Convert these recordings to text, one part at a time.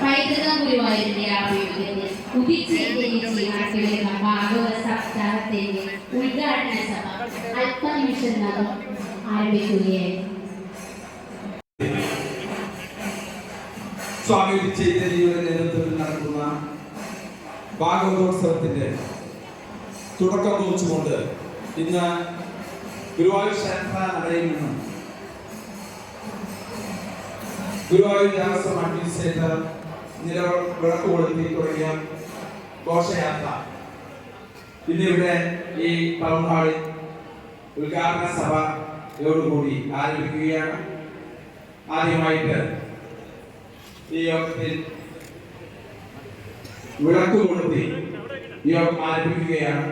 പൈതൃക ഗുരുവായൂരിന്റെ ആഭിമുഖ്യത്തിൽ ഉദിച്ച് ജനിച്ച് നടത്തിവരുന്ന ഭാഗവത സപ്താഹത്തിന്റെ ഉദ്ഘാടന സഭ അല്പനിമിഷത്തിനകം ആരംഭിക്കുകയായിരുന്നു സ്വാമി ചൈതന്യയുടെ നേതൃത്വത്തിൽ നടക്കുന്ന ഭാഗവതോത്സവത്തിന്റെ തുടക്കം കുറിച്ചുകൊണ്ട് ഇന്ന് ഗുരുവായൂർ ക്ഷേത്ര നടയിൽ നിന്നും ഗുരുവായൂർ ദേവസ്വം അഡ്മിനിസ്ട്രേറ്റർ നില വിളക്ക് കൊളുത്തി തുടങ്ങിയ ഘോഷയാത്ര. ഇന്നിവിടെ ഈ ടൗൺ ഹാളിൽ ഉദ്ഘാടന സഭയോടുകൂടി ആരംഭിക്കുകയാണ്. ആദ്യമായിട്ട് ഈ യോഗത്തിൽ വിളക്ക് കൊളുത്തി യോഗം ആരംഭിക്കുകയാണ്.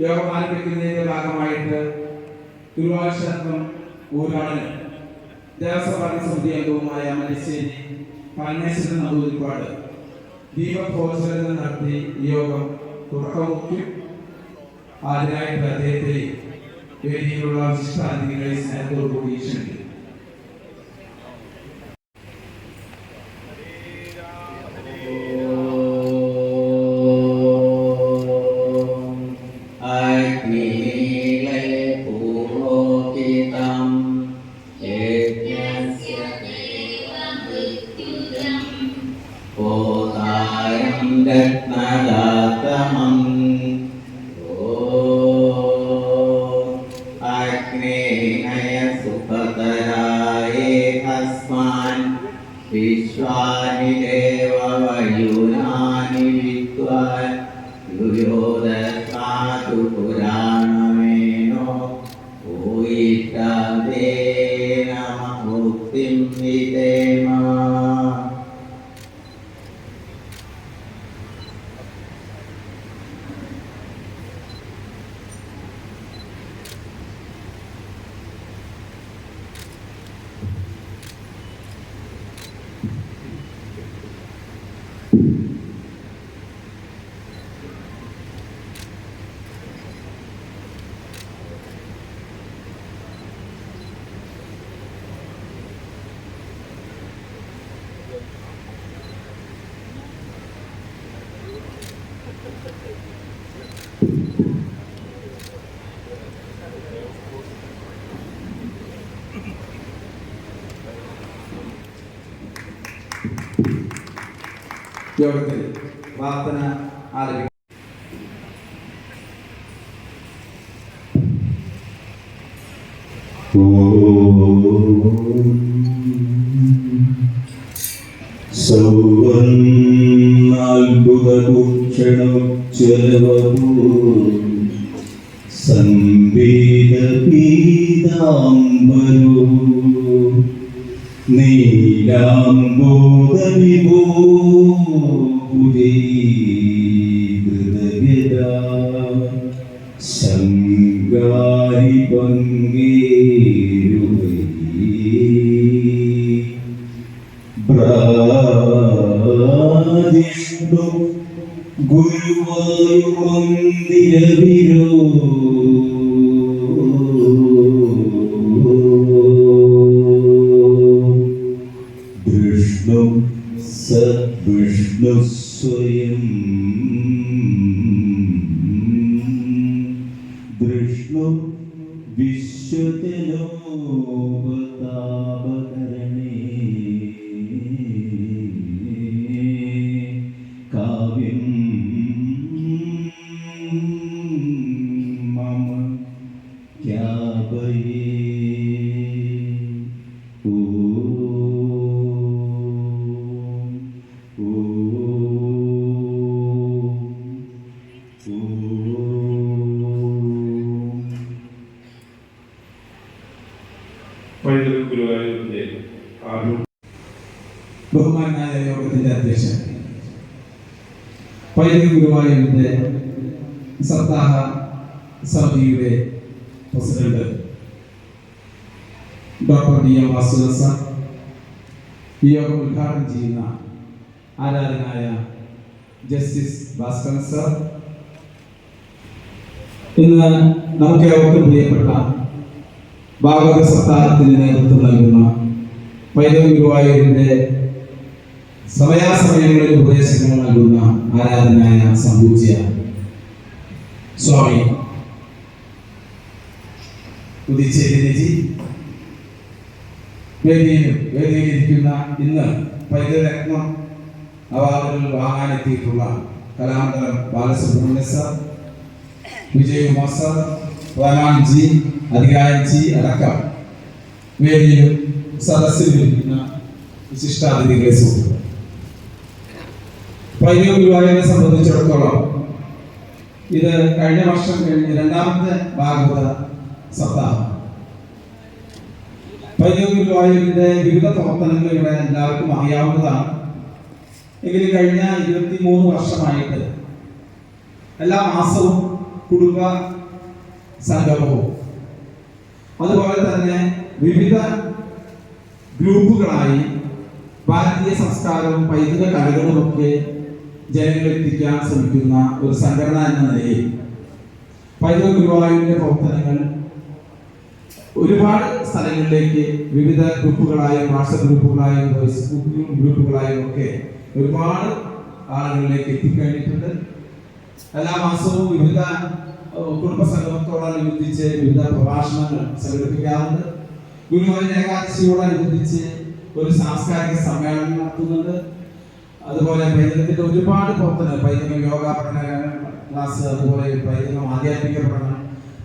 യോഗം ആരംഭിക്കുന്നതിന്റെ ഭാഗമായിട്ട് ഗുരുവായൂർ ഊരാളന് ഊരാളിന് ദേവസ്വം ഭരണസമിതി അംഗവുമായ മലശ്ശേരി പരമേശ്വരൻ നമ്പൂതിരിപ്പാട് ദീപഭോജനം നടത്തി യോഗം തുടക്കമുഖ്യം അതിനായിട്ട് അദ്ദേഹത്തെ വേദിയിലുള്ള വിശിഷ്ടാതിഥികളെ സ്നേഹത്തോടുകൂടി ക്ഷണിക്കുന്നു. मुक्तिं विदेम യോഗത്തിൽ പ്രാർത്ഥന ആരംഭിക്കും സംവേദപീതാംബരോ നീലാംബോധവിഭൂതികൃതഗദാ ശങ്കാരി പങ്കേരുവൈ ഗുരുവായൂരിന്റെ ആദ്യ ബഹുമാനായ യോഗത്തിന്റെ അധ്യക്ഷൻ. പൈതൃക ഗുരുവായൂരിന്റെ സപ്താഹ സമിതിയുടെ president doctor D M Vasudan sir ഈ യോഗം ഉദ്ഘാടനം ചെയ്യുന്ന ആരാധനായ ജസ്റ്റിസ് ഭാസ്കരൻ സർ. ഇന്ന് നമുക്ക് ഏവർക്കും പ്രിയപ്പെട്ട ഭാഗവത സപ്താഹത്തിന് നേതൃത്വം നൽകുന്ന വൈദ്യ ഗുരുവായൂരിന്റെ സമയാസമയങ്ങളിൽ ഉപദേശങ്ങൾ നൽകുന്ന ആരാധനായ സംഭൂജ്യ സ്വാമി ഉദിച്ചേരിജി വേദിയിലും വേദിയിലിരിക്കുന്ന ഇന്ന് പൈതൃരത്നം അവാർഡുകൾ വാങ്ങാനെത്തിയിട്ടുള്ള കലാമണ്ഡലം ബാലസുബ്രഹ്മണ്യ സാർ വിജയകുമാർ സാർ റഹ്മാൻ ജി അധികാരൻ ജി അടക്കം വേദിയിലും സദസ്സിലും ഇരിക്കുന്ന വിശിഷ്ടാതിഥികളെ സുഹൃത്തുക്കൾ പൈതൃക ഗുരുവായൂരിനെ സംബന്ധിച്ചിടത്തോളം ഇത് കഴിഞ്ഞ വർഷം കഴിഞ്ഞ രണ്ടാമത്തെ ഭാഗവത സപ്താഹം. പൈതൃക ഗുരുവായൂരിന്റെ വിവിധ പ്രവർത്തനങ്ങൾ ഇവിടെ എല്ലാവർക്കും അറിയാവുന്നതാണ്. എങ്കിലും കഴിഞ്ഞ ഇരുപത്തി മൂന്ന് വർഷമായിട്ട് എല്ലാ മാസവും കുടുംബ സംഗമവും അതുപോലെ തന്നെ വിവിധ ഗ്രൂപ്പുകളായി ഭാരതീയ സംസ്കാരവും പൈതൃക കലകളുമൊക്കെ ജനങ്ങളിൽ എത്തിക്കാൻ ശ്രമിക്കുന്ന ഒരു സംഘടന എന്ന നിലയിൽ പൈതൃക ഗുരുവായൂരിന്റെ പ്രവർത്തനങ്ങൾ ഒരുപാട് സ്ഥലങ്ങളിലേക്ക് വിവിധ ഗ്രൂപ്പുകളായും വാട്സപ്പ് ഗ്രൂപ്പുകളായും ഫേസ്ബുക്ക് ഗ്രൂപ്പുകളായും ഒക്കെ ഒരുപാട് ആളുകളിലേക്ക് എത്തിക്കഴിഞ്ഞിട്ടുണ്ട്. എല്ലാ മാസവും വിവിധ കുടുംബ സംഗമത്തോടനുബന്ധിച്ച് വിവിധ പ്രഭാഷണങ്ങൾ സംഘടിപ്പിക്കാറുണ്ട്. ഗുരുവായൂർ ഏകാദശിയോടനുബന്ധിച്ച് ഒരു സാംസ്കാരിക സമ്മേളനം നടത്തുന്നുണ്ട്. അതുപോലെ പൈതൃകത്തിന്റെ ഒരുപാട് പ്രവർത്തനങ്ങൾ പൈതൃക യോഗ പഠന ക്ലാസ് അതുപോലെ പൈതൃകം ആധ്യാത്മിക പഠനം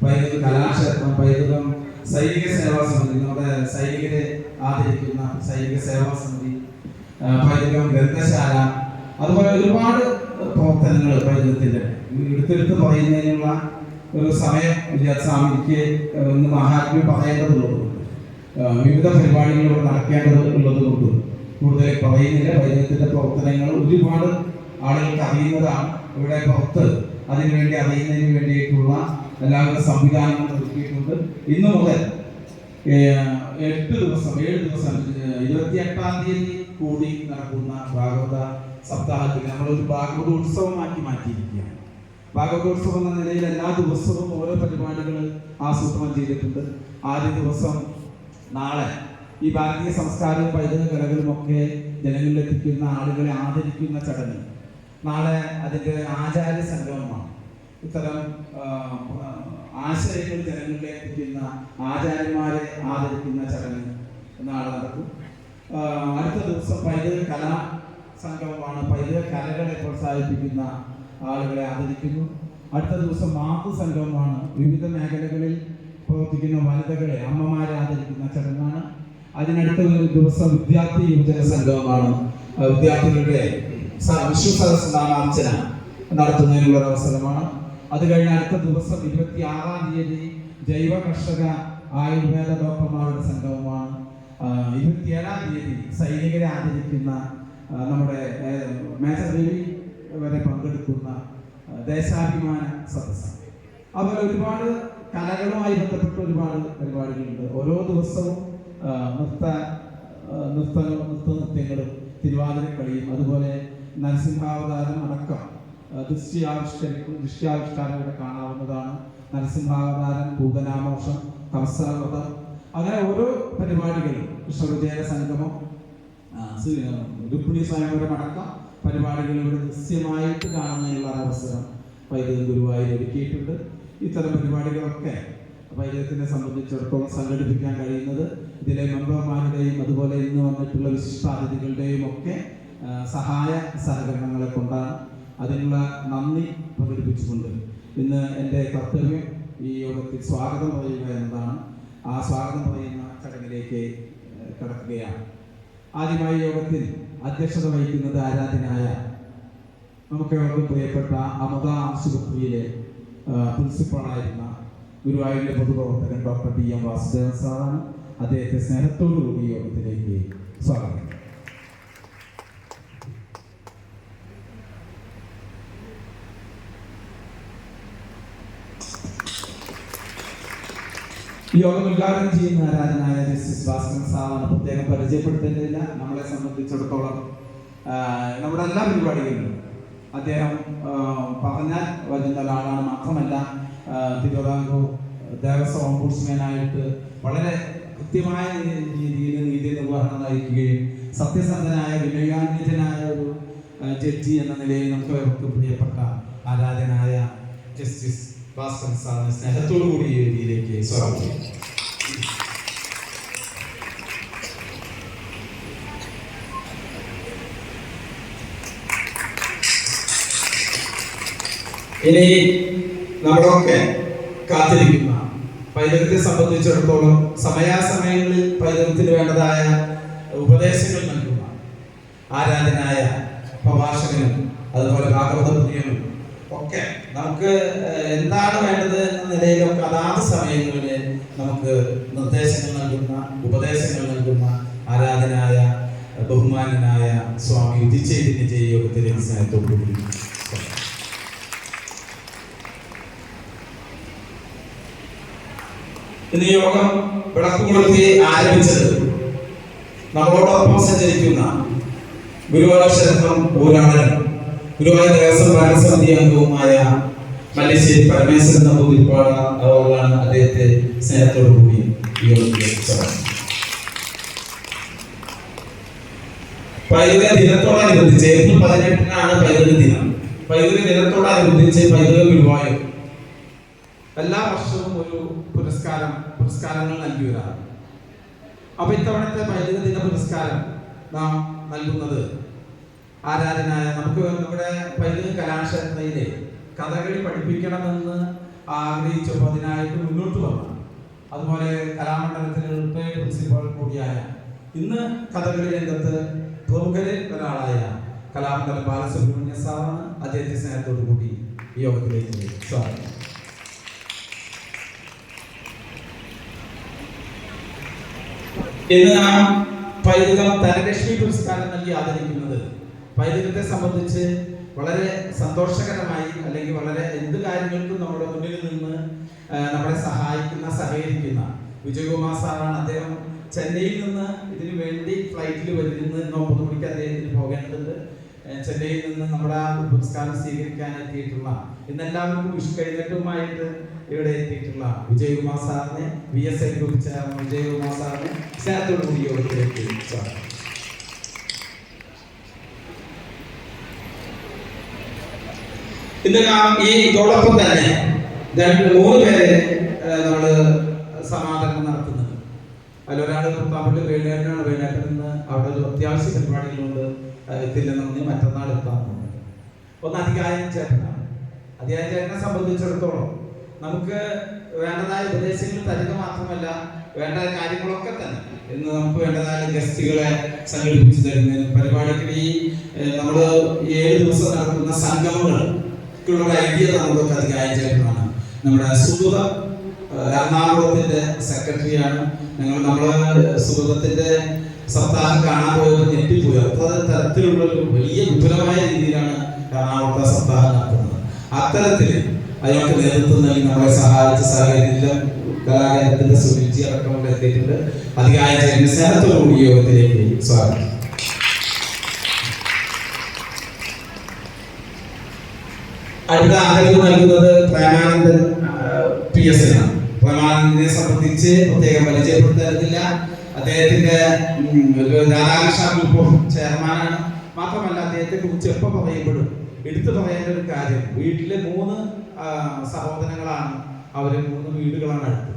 പൈതൃക കലാക്ഷേത്രം പൈതൃകം സൈനിക സേവാ സമിതി നമ്മുടെ സൈനികരെ ആദരിക്കുന്ന സൈനിക സേവാ സമിതി പൈതൃകം ഗ്രന്ഥശാല അതുപോലെ ഒരുപാട് പ്രവർത്തനങ്ങൾ പൈതൃകത്തിന്റെ. എടുത്തെടുത്ത് പറയുന്നതിനുള്ള ഒരു സമയം സ്വാമിക്ക് ഒന്ന് മഹാത്മ്യം പറയേണ്ടതുള്ളൂ വിവിധ പരിപാടികൾ ഇവിടെ നടക്കേണ്ടത് കൂടുതൽ പറയുന്നില്ല. വൈദ്യത്തിന്റെ പ്രവർത്തനങ്ങൾ ഒരുപാട് ആളുകൾക്ക് അറിയുന്നതാണ് ഇവിടെ പുറത്ത്. അതിനുവേണ്ടി അറിയുന്നതിന് വേണ്ടിയിട്ടുള്ള എല്ലാവരും സംവിധാനങ്ങൾ ഒരുക്കിയിട്ടുണ്ട്. ഇന്ന് മുതൽ എട്ട് ദിവസം ഏഴ് ദിവസം ഇരുപത്തി എട്ടാം തീയതി കൂടി നടക്കുന്ന ഭാഗവത സപ്താഹത്തിൽ നമ്മളൊരു ഭാഗവത ഉത്സവമാക്കി മാറ്റിയിരിക്കുകയാണ്. ഭാഗവതോത്സവം എന്ന നിലയിൽ എല്ലാ ദിവസവും ഓരോ പരിപാടികൾ ആസൂത്രണം ചെയ്തിട്ടുണ്ട്. ആദ്യ ദിവസം നാളെ ഈ ഭാരതീയ സംസ്കാരവും പൈതൃക കലകളും ഒക്കെ ജനങ്ങളിൽ എത്തിക്കുന്ന ആളുകളെ ആദരിക്കുന്ന ചടങ്ങ്. നാളെ അതിന്റെ ആചാര്യ സംഗമമാണ്. ഇത്തരം ആശയങ്ങൾ ജനങ്ങളിലേക്ക് എത്തിക്കുന്ന ആചാര്യന്മാരെ ആദരിക്കുന്ന ചടങ്ങ് നാളെ നടക്കും. അടുത്ത ദിവസം പൈതൃക കലാ സംഗമമാണ്. പൈതൃക കലകളെ പ്രോത്സാഹിപ്പിക്കുന്ന ആളുകളെ ആദരിക്കുന്നു. അടുത്ത ദിവസം മാതൃ സംഗമമാണ്. വിവിധ മേഖലകളിൽ പ്രവർത്തിക്കുന്ന വനിതകളെ അമ്മമാരെ ആദരിക്കുന്ന ചടങ്ങാണ്. അതിനടുത്ത ദിവസം വിദ്യാർത്ഥി യുവജന സംഗമമാണ്. വിദ്യാർത്ഥികളുടെ വിശ്വ സദസ് നാമാർച്ചന നടത്തുന്നതിനുള്ള ഒരു അവസരമാണ്. അത് കഴിഞ്ഞ അടുത്ത ദിവസം ഇരുപത്തി ആറാം തീയതി ജൈവ കർഷക ആയുർവേദ ഡോക്ടർമാരുടെ സംഗമമാണ്. ഇരുപത്തി ഇരുപത്തിയേഴാം തീയതി സൈനികരെ ആദരിക്കുന്ന നമ്മുടെ മേജർ രവി വരെ പങ്കെടുക്കുന്ന ദേശാഭിമാന സദസ് അതുപോലെ ഒരുപാട് കലകളുമായി ബന്ധപ്പെട്ട ഒരുപാട് പരിപാടികളുണ്ട്. ഓരോ ദിവസവും നൃത്ത നൃത്ത നൃത്യങ്ങളും തിരുവാതിരക്കളിയും അതുപോലെ നരസിംഹാവതാരം അടക്കം ദൃശ്യാവിഷ്കരിക്കും ദൃശ്യാവിഷ്കാരങ്ങളെ കാണാവുന്നതാണ്. നരസിംഹാവതാരം ഭൂതനാമോഷം കവസവ്രതം അങ്ങനെ ഓരോ പരിപാടികളും കൃഷ്ണവിജയ സംഗമം രുക്മിണി സ്വയംവരം അടക്കം പരിപാടികൾ ദൃശ്യമായിട്ട് കാണുന്നതിനുള്ള അവസരം വൈദ്യുതി ഗുരുവായൂർ ഒരുക്കിയിട്ടുണ്ട്. ഇത്തരം പരിപാടികളൊക്കെ വൈദ്യുതത്തിനെ സംബന്ധിച്ചിടത്തോളം സംഘടിപ്പിക്കാൻ കഴിയുന്നത് ഇതിലെ മെമ്പർമാരുടെയും അതുപോലെ ഇന്ന് വന്നിട്ടുള്ള വിശിഷ്ടാതിഥികളുടെയും ഒക്കെ സഹായ സഹകരണങ്ങളെ കൊണ്ടാണ് അതിനുള്ള നന്ദി പ്രകടിപ്പിച്ചുകൊണ്ട് ഇന്ന് എന്റെ കർത്തവ്യം ഈ യോഗത്തിൽ സ്വാഗതം പറയുക എന്നതാണ്. ആ സ്വാഗതം പറയുന്ന ചടങ്ങിലേക്ക് കടക്കുകയാണ്. ആദ്യമായി യോഗത്തിൽ അധ്യക്ഷത വഹിക്കുന്നത് ആരാധനായ നമുക്ക് പ്രിയപ്പെട്ട അമൃത ആശുപത്രിയിലെ പ്രിൻസിപ്പളായിരുന്ന ഗുരുവായൂരിലെ പൊതുപ്രവർത്തകൻ ഡോക്ടർ ടി എം വാസുദേവൻ സാറാണ് അദ്ദേഹത്തെ സ്നേഹത്തോടു കൂടി യോഗത്തിലേക്ക് സ്വാഗതം. യോഗം ഉദ്ഘാടനം ചെയ്യുന്ന ആരാധനായ ജസ്റ്റിസ് ഭാസ്കരൻ സാറാണ്. പ്രത്യേകം പരിചയപ്പെടുത്തേണ്ടതില്ല. നമ്മളെ സംബന്ധിച്ചിടത്തോളം നമ്മുടെ എല്ലാ പരിപാടികളിലും അദ്ദേഹം പറഞ്ഞാൽ വരുന്ന ഒരാളാണ് മാത്രമല്ല തിരുവിതാംകൂർ ദേവസ്വം ഓംബുഡ്സ്മാനായിട്ട് വളരെ കൃത്യമായ രീതിയിൽ നീതി നിർവഹണം നയിക്കുകയും സത്യസന്ധനായ വിനയാന്വിതനായ ഒരു ജഡ്ജി എന്ന നിലയിൽ നമുക്ക് അവർക്ക് പ്രിയപ്പെട്ട ആരാധനായ ജസ്റ്റിസ് ഭാസ്കർ സാറിന് സ്നേഹത്തോടു കൂടി ഈ വേദിയിലേക്ക് സ്വാഗതം. ഇനി നമ്മളൊക്കെ കാത്തിരിക്കുന്ന പൈതൃകത്തെ സംബന്ധിച്ചിടത്തോളം സമയാസമയങ്ങളിൽ പൈതൃകത്തിന് വേണ്ടതായ ഉപദേശങ്ങൾ നൽകുന്ന ആരാധനായ പ്രഭാഷകനും അതുപോലെ ഭാഗവത പ്രിയനും ഒക്കെ നമുക്ക് എന്താണ് വേണ്ടത് എന്ന നിലയിലൊക്കെ അതാത് സമയങ്ങളിൽ നമുക്ക് നിർദ്ദേശങ്ങൾ നൽകുന്ന ഉപദേശങ്ങൾ നൽകുന്ന ആരാധനായ ബഹുമാനനായ സ്വാമി ഉദിച്ചൈതന്യ ജയയോഗത്തിലേക്ക് സ്നേഹത്തോടുകൂടി നിയോഗം യോഗം വിളക്ക് കൊടുക്കുകയെ ആരംഭിച്ചത് നമ്മളോടൊപ്പം സഞ്ചരിക്കുന്ന ഗുരുവായൂർ ക്ഷേത്രം ഗുരുവായ ദേവസ്വം ഭരണസമിതി അംഗവുമായ മല്ലിശ്ശേരി പരമേശ്വരൻ നമ്പൂതിരിപ്പാട് അവളാണ് അദ്ദേഹത്തെ സ്നേഹത്തോടു കൂടി പൈതൃക ദിനത്തോടനുബന്ധിച്ച് ഏപ്രിൽ പതിനെട്ടിനാണ് പൈതൃക ദിനം. പൈതൃക ദിനത്തോടനുബന്ധിച്ച് പൈതൃക ഗുരുവായൂർ എല്ലാ വർഷവും ഒരു പുരസ്കാരം പുരസ്കാരങ്ങൾ നൽകി വരാറ് അപ്പൊ ഇത്തവണത്തെ പൈതൃക ദിന പുരസ്കാരം നാം നൽകുന്നത് ആരാധനായ നമുക്ക് നമ്മുടെ പൈതൃക കലാക്ഷേത്രയിലെ കഥകളി പഠിപ്പിക്കണമെന്ന് ആഗ്രഹിച്ചപ്പോൾ അതിനായിട്ട് മുന്നോട്ട് വന്നു. അതുപോലെ കലാമണ്ഡലത്തിലെ റിട്ടയർഡ് പ്രിൻസിപ്പൽ കൂടിയായ ഇന്ന് കഥകളി രംഗത്ത് പ്രമുഖരിൽ ഒരാളായ കലാമണ്ഡലം ബാലസുബ്രഹ്മണ്യ സാറാണ് അദ്ദേഹത്തെ സ്നേഹത്തോടു കൂടി യോഗത്തിലേക്ക് സ്വാഗതം. ഇന്ന് നാം പൈതൃകം ധനലക്ഷ്മി പുരസ്കാരം നൽകി ആദരിക്കുന്നത്. പൈതൃകത്തെ സംബന്ധിച്ച് വളരെ സന്തോഷകരമായി അല്ലെങ്കിൽ വളരെ എന്ത് കാര്യങ്ങൾക്കും നമ്മുടെ മുന്നിൽ നിന്ന് നമ്മളെ സഹായിക്കുന്ന സഹകരിക്കുന്ന വിജയകുമാർ സാറാണ് അദ്ദേഹം ചെന്നൈയിൽ നിന്ന് ഇതിനു വേണ്ടി ഫ്ലൈറ്റിൽ വരുന്നത് ഇന്ന് ഒമ്പത് മണിക്ക് അദ്ദേഹത്തിന് പോകേണ്ടതുണ്ട്. ചെന്നൈയിൽ നിന്ന് നമ്മുടെ ആ പുരസ്കാരം സ്വീകരിക്കാൻ എത്തിയിട്ടുള്ള ഇന്ന് വിഷു കഴിഞ്ഞിട്ടുമായിട്ട് ഇവിടെ എത്തിയിട്ടുള്ള വിജയകുമാർ സാറിനെ V S I group chairman Vijayakumar സാറിനെ സ്നേഹത്തോടു കൂടി യോഗത്തിലേക്ക് ഇന്ന് ഈ ഇതോടൊപ്പം തന്നെ രണ്ട് മൂന്ന് പേരെ നമ്മൾ സമാധാനം നടത്തുന്നത് അതിലൊരാൾ ഒരാൾ വേണ്ടിയാണ് വേണേട്ടൻ നിന്ന് അവിടെ ഒരു അത്യാവശ്യ പരിപാടികളുണ്ട്. എത്തില്ലെന്ന് പറഞ്ഞ് മറ്റന്നാൾ എത്താമെന്നുണ്ട് ഒന്ന് അധികാരം ചേട്ടനാണ്. അധികാരം ചേട്ടനെ സംബന്ധിച്ചിടത്തോളം നമുക്ക് വേണ്ടതായ ഉപദേശങ്ങൾ തരുക മാത്രമല്ല വേണ്ട കാര്യങ്ങളൊക്കെ തന്നെ. ഇന്ന് നമുക്ക് വേണ്ടതായ ഗസ്റ്റുകളെ സംഘടിപ്പിച്ചു തരുന്നതിന് പരിപാടിക്ക് ഈ നമ്മൾ ഏഴ് ദിവസം നടത്തുന്ന സംഗമങ്ങൾ ക്കുള്ള ഐഡിയ നമുക്ക് അധികാരം ചേട്ടനാണ്. നമ്മുടെ സുഹൃത എറണാകുളത്തിന്റെ സെക്രട്ടറിയാണ് ഞങ്ങൾ നമ്മളെ സുഹൃത്തിന്റെ സപ്താഹം കാണാൻ പോയത് ഞെട്ടിപ്പോയി അത്ര തരത്തിലുള്ള ഒരു വലിയ വിപുലമായ രീതിയിലാണ് എറണാകുളത്തെ സപ്താഹം നടത്തുന്നത് അത്തരത്തിൽ അയാൾക്ക് നേതൃത്വം നൽകി നമ്മളെ സഹായിച്ച സഹകരിച്ച കലാകാരത്തിന്റെ സുരുചി അടക്കമുള്ള എത്തിയിട്ടുണ്ട്. അധികാര ജനസ്നേഹത്തോടുകൂടി യോഗത്തിലേക്ക് സ്വാഗതം. അടുത്ത ആദരവ് നൽകുന്നത് പ്രേമാനന്ദൻ പി എസ് ആണ് പ്രേമാനന്ദനെ സംബന്ധിച്ച് പ്രത്യേകം പരിചയപ്പെടുത്തുന്നില്ല അദ്ദേഹത്തിന്റെ രാധാകൃഷ്ണ ഗ്രൂപ്പ് ചെയർമാനാണ്. മാത്രമല്ല അദ്ദേഹത്തെ കുറിച്ച് എപ്പോൾ പറയുമ്പോഴും എടുത്തു പറയേണ്ട ഒരു കാര്യം വീട്ടിലെ മൂന്ന് സഹോദരങ്ങളാണ്. അവർ മൂന്ന് വീടുകളാണ് അടുത്ത്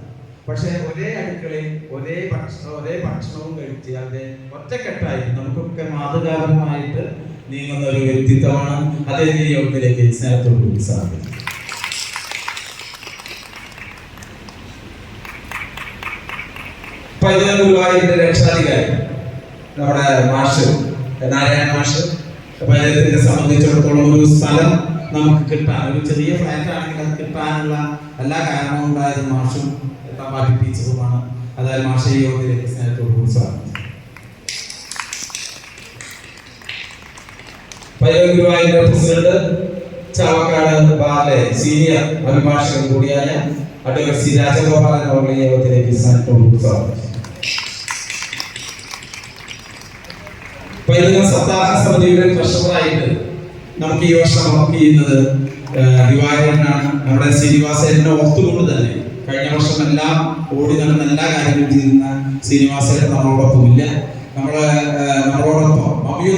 പക്ഷേ ഒരേ അടുക്കളയിൽ ഒരേ ഭക്ഷണം ഒരേ ഭക്ഷണവും കഴിച്ച് അവരെ ഒറ്റക്കെട്ടായി നമുക്കൊക്കെ മാതൃകാപരമായിട്ട് നീങ്ങുന്ന ഒരു വ്യക്തിത്വമാണ് അതേ യോഗത്തിലേക്ക് സ്നേഹത്തോടു കൂടി സാധിക്കും പൈതൃക ഗുരുവായൂരിന്റെ രക്ഷാധികാരി. നമ്മുടെ മാഷ് നാരായണ മാഷ്. പൈതൃകത്തിനെ സംബന്ധിച്ചിടത്തോളം ഒരു സ്ഥലം നമുക്ക് കിട്ടാൻ ഒരു ചെറിയ ഫ്ലാറ്റ് ആണെങ്കിൽ അത് കിട്ടാനുള്ള എല്ലാ കാരണവും ഉണ്ടായത് മാഷും തമ്പാട്ടി ടീച്ചറുമാണ്. അതായത് മാഷ സ്നേഹത്തോട് കൂടി സ്വാഗതം. പൈതൃക ഗുരുവായൂരിന്റെ പ്രസിഡന്റ് ചാവക്കാട് ബാലെ സീനിയർ അഭിഭാഷകൻ കൂടിയായ അഡ്വക്കേറ്റ് സി രാജഗോപാലൻ അവരുടെ യോഗത്തിലേക്ക് സ്നേഹത്തോടു കൂടി സ്വാഗതം. പൈതൃക സപ്താഹ സമിതിയുടെ ട്രഷറായിട്ട് നമുക്ക് ഈ വർഷം വർക്ക് ചെയ്യുന്നത് ദിവാകരനാണ്. നമ്മുടെ ശ്രീനിവാസേനെ ഓർത്തുകൊണ്ട് തന്നെ കഴിഞ്ഞ വർഷം എല്ലാം ഓടി നടന്ന എല്ലാ കാര്യങ്ങളും ചെയ്യുന്ന ശ്രീനിവാസേട്ടൻ നമ്മളോടൊപ്പമില്ല നമ്മൾ നമ്മളെ നമ്മളോടൊപ്പം മമ്മിയു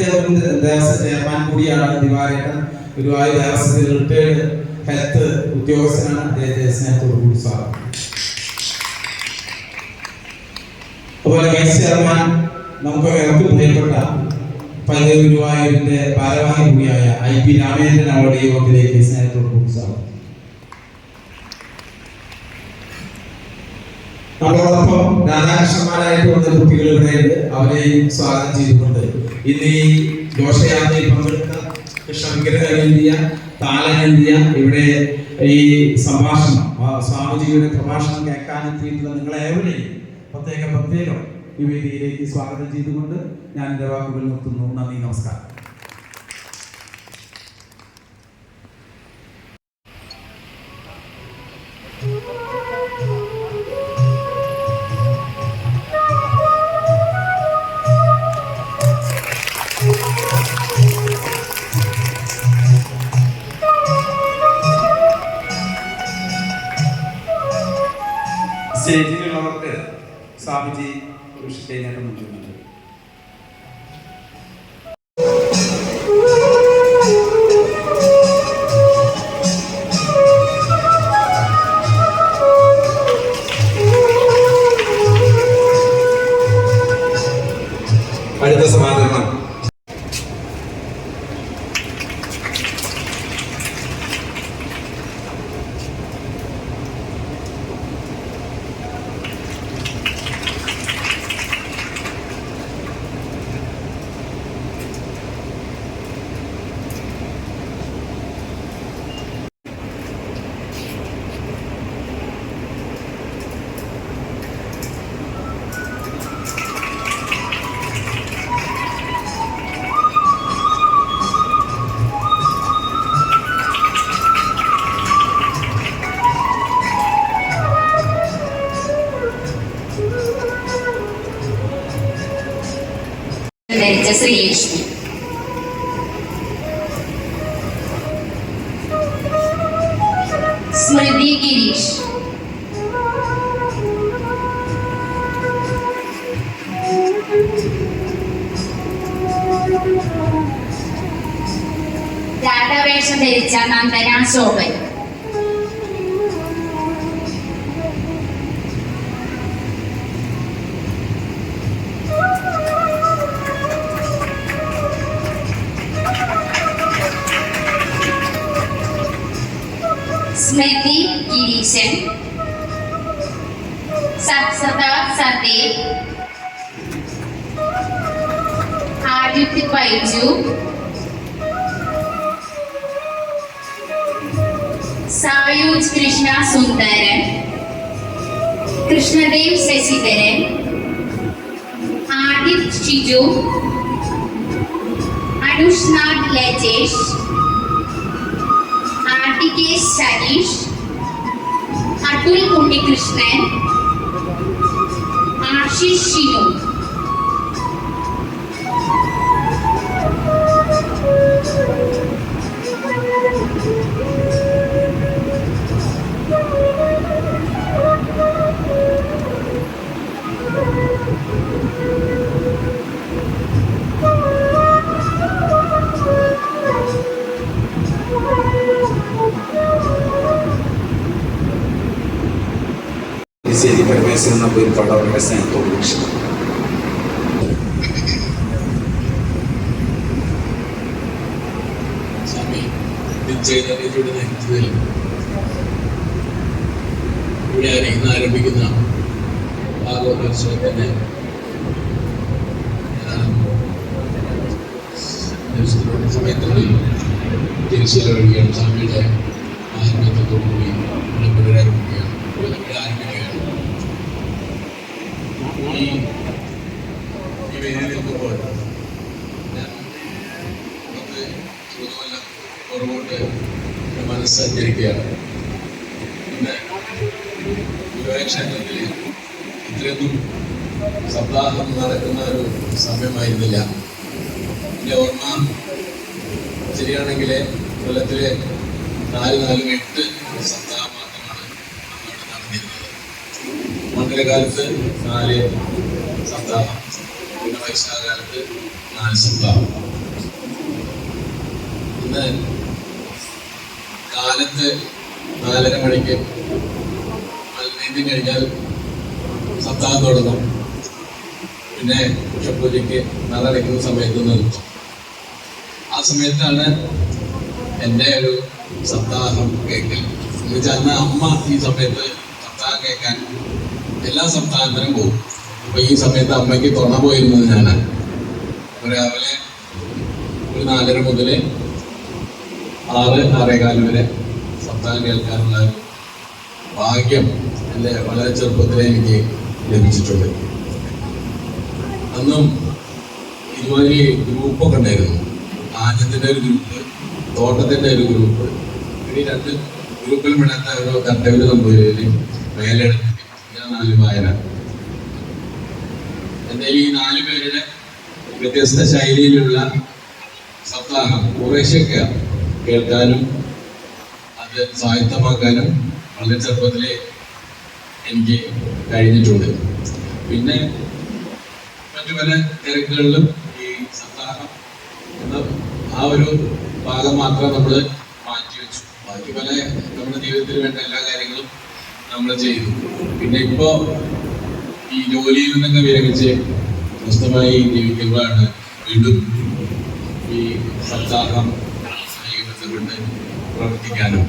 ദേവസ്വം ചെയർമാൻ കൂടിയാണ് ദിവാകരൻ. ഗുരുവായൂർ ദേവസ്വത്തിൽ റിട്ടയർഡ് ഹെൽത്ത് ഉദ്യോഗസ്ഥനാണ്. അദ്ദേഹത്തെ സ്നേഹത്തോടു കൂടി സ്വാഗതം. അതുപോലെ വൈസ് ചെയർമാൻ നമുക്ക് ഏവർക്കും പ്രിയപ്പെട്ട പൈതൃക ഗുരുവായൂരിന്റെ ഭാരവാഹി കൂടിയായ ഐ പി രാമേന്ദ്രൻ അവരുടെ യോഗത്തിലേക്ക് സ്നേഹത്തോടൊപ്പം സ്വാഗതം. നമ്മളോടൊപ്പം രാധാകൃഷ്ണന്മാരായിട്ട് വന്ന കുട്ടികൾ ഇവിടെയുണ്ട് അവരെയും സ്വാഗതം ചെയ്തുകൊണ്ട് ഇന്ന് ഈ ഘോഷയാത്രയിൽ പങ്കെടുത്ത കൃഷ്ണവിഗ്രഹേന്ത്യ താലനേന്ത്യ ഇവിടെ ഈ സംഭാഷണം സ്വാമിജിയുടെ പ്രഭാഷണം കേൾക്കാനെത്തിയിട്ടുള്ള നിങ്ങളെ ഏവരെയും പ്രത്യേക പ്രത്യേകം ഈ വേദിയിലേക്ക് സ്വാഗതം ചെയ്തുകൊണ്ട് ഞാൻ എന്റെ വാക്കുകൾ നിർത്തുന്നു. നന്ദി നമസ്കാരം. സ്റ്റേജിലുള്ളവർക്ക് സ്വാമിജി ഒരു മുന്നിലുണ്ട് അടുത്ത ശ്രീലക്ഷ്മി സ്മൃതി ഗിരീഷ് രാധാവേഷം ധരിച്ച Nandana Shobhan Adusnar Lejesh, Artikesh Sadish, Atul Kundikrishnan, Arshish Shinu. Thank you. ശരി പരമേശ്വരൻ നമ്പൂരിപ്പാട് അവരുടെ സ്നേഹത്തോട് വീക്ഷിക്കും ഇവിടെ ഇന്ന് ആരംഭിക്കുന്ന ഭാഗവതോത്സവത്തിന് ദിവസത്തിലുള്ള തിരിച്ചു തിരിച്ചറിയുകയാണ് സ്വാമിയുടെ നമ്മൾ പുനരാരംഭിക്കുകയാണ് ഇവിടെ ആരംഭിക്കുകയാണ് ഈ ഈ വേദിയിൽ നിൽക്കുമ്പോൾ നമുക്ക് സുഖമല്ല പുറകോട്ട് മനസ്സ് സഞ്ചരിക്കുകയാണ് ഇന്ന് ഗുരുവായൂർ ക്ഷേത്രത്തിൽ ഇത്രയൊന്നും സപ്താഹം നടക്കുന്ന ഒരു സമയമായിരുന്നില്ല. എന്റെ ഓർമ്മ ശരിയാണെങ്കിൽ കൊല്ലത്തിലെ നാല് നാലും എട്ട് മണ്ഡലകാലത്ത് നാല് സപ്താഹം. പിന്നെ വൈശാഖകാലത്ത് നാല് സപ്താഹം. ഇന്ന് കാലത്ത് നാലര മണിക്ക് നീന്തി കഴിഞ്ഞാൽ സപ്താഹം തുടങ്ങും. പിന്നെ ഉഷപൂജയ്ക്ക് നടക്കുന്ന സമയത്ത് നിർത്തും. ആ സമയത്താണ് എന്റെ ഒരു സപ്താഹം കേൾക്കൽ. എന്ന് വെച്ചാൽ അന്ന് അമ്മ ഈ സമയത്ത് സപ്താഹം കേൾക്കാൻ എല്ലാ സംസ്ഥാനത്തിനും പോകും. അപ്പൊ ഈ സമയത്ത് അമ്മയ്ക്ക് തുണ പോയിരുന്നത് അപ്പൊ രാവിലെ ഒരു നാലര മുതൽ ആറ് ആറേകാൽ വരെ സംസ്ഥാനം കേൾക്കാനുള്ള ഭാഗ്യം എന്റെ വളരെ ചെറുപ്പത്തിലേ എനിക്ക് ലഭിച്ചിട്ടുണ്ട്. അന്നും ഇതുമാതിരി ഗ്രൂപ്പൊക്കെ ഉണ്ടായിരുന്നു. ആദ്യത്തിന്റെ ഒരു ഗ്രൂപ്പ് തോട്ടത്തിന്റെ ഒരു ഗ്രൂപ്പ് ഇനി രണ്ട് ഗ്രൂപ്പിൽ പെടാത്ത ഒരു കട്ടവിൽ നമ്പൂരിൽ വേലെടുത്ത് ഞാൻ നാല് വായന എന്തായാലും ഈ നാല് പേരുടെ വ്യത്യസ്ത ശൈലിയിലുള്ള സപ്താഹം കുറേശ്ശൊക്കെ കേൾക്കാനും അത് സ്വായത്തമാക്കാനും വളരെ ചെറുപ്പത്തിലെ എനിക്ക് കഴിഞ്ഞിട്ടുണ്ട്. പിന്നെ മറ്റു പല തിരക്കുകളിലും ഈ സപ്താഹം എന്ന ആ ഒരു ഭാഗം മാത്രം നമ്മൾ മാറ്റിവെച്ചു. ബാക്കി പല നമ്മുടെ ജീവിതത്തിൽ വേണ്ട എല്ലാ കാര്യങ്ങളും നമ്മൾ ചെയ്തു. പിന്നെ ഇപ്പോ ഈ ജോലിയിൽ നിന്നൊക്കെ വിരമിച്ച് സ്വസ്ഥമായി ജീവിക്കുമ്പോഴാണ് വീണ്ടും ഈ സപ്താഹം ബന്ധപ്പെട്ട് പ്രവർത്തിക്കാനും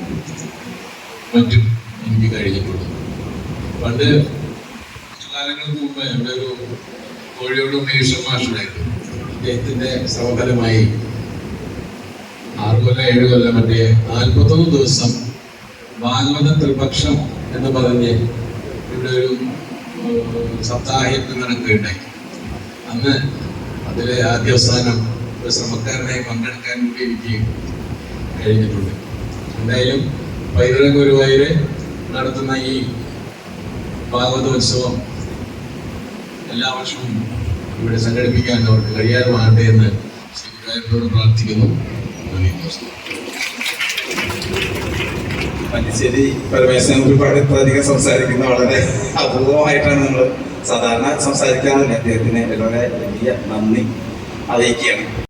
മറ്റും എനിക്ക് കഴിഞ്ഞിട്ടുണ്ട്. പണ്ട് കാലങ്ങൾക്ക് മുമ്പ് എന്റെ ഒരു കോഴിയോട് ഉണ്ണികൃഷ്ണൻ മാഷുണ്ടായിരുന്നു. അദ്ദേഹത്തിന്റെ സഹോദരമായി ആറ് കൊല്ലം ഏഴ് കൊല്ലം മറ്റേ നാൽപ്പത്തൊന്ന് ദിവസം ഭാഗവത ത്രിപക്ഷം എന്ന് പറഞ്ഞ് ഇവിടെ ഒരു സപ്താഹയജ്ഞം നടക്കുകയുണ്ടായി അന്ന് അതിലെ ആദ്യ അവസാനം ഒരു ശ്രമക്കാരനായി പങ്കെടുക്കാൻ കൂടി എനിക്ക് കഴിഞ്ഞിട്ടുണ്ട്. എന്തായാലും പൈതൃക ഗുരുവായൂര് നടത്തുന്ന ഈ ഭാഗവതോത്സവം എല്ലാ വർഷവും ഇവിടെ സംഘടിപ്പിക്കാൻ അവർക്ക് കഴിയാറുമാകട്ടെ എന്ന് ശ്രീ ഗുരുവായൂരിനോട് പ്രാർത്ഥിക്കുന്നു. നന്ദി നമസ്കാരം. മല്ലിശ്ശേരി പരമേശ്വരൻ ഒരുപാട് ഇത്രയധികം സംസാരിക്കുന്ന വളരെ അപൂർവമായിട്ടാണ് നമ്മൾ സാധാരണ സംസാരിക്കാറില്ല അദ്ദേഹത്തിന് വളരെ വലിയ നന്ദി അറിയിക്കുകയാണ്.